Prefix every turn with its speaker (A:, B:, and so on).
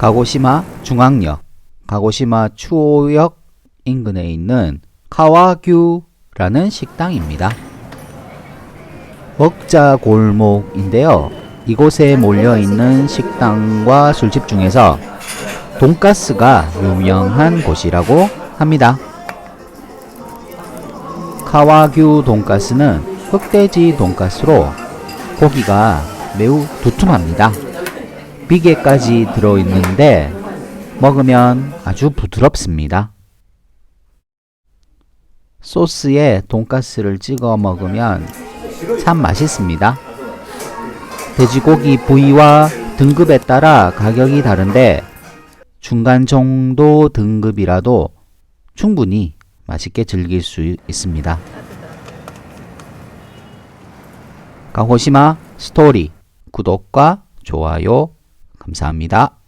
A: 가고시마 중앙역, 가고시마 추오역 인근에 있는 카와규라는 식당입니다. 먹자 골목인데요. 이곳에 몰려 있는 식당과 술집 중에서 돈가스가 유명한 곳이라고 합니다. 카와규 돈가스는 흑돼지 돈가스로 고기가 매우 두툼합니다. 비계까지 들어있는데 먹으면 아주 부드럽습니다. 소스에 돈가스를 찍어 먹으면 참 맛있습니다. 돼지고기 부위와 등급에 따라 가격이 다른데 중간 정도 등급이라도 충분히 맛있게 즐길 수 있습니다. 가고시마 스토리 구독과 좋아요 감사합니다.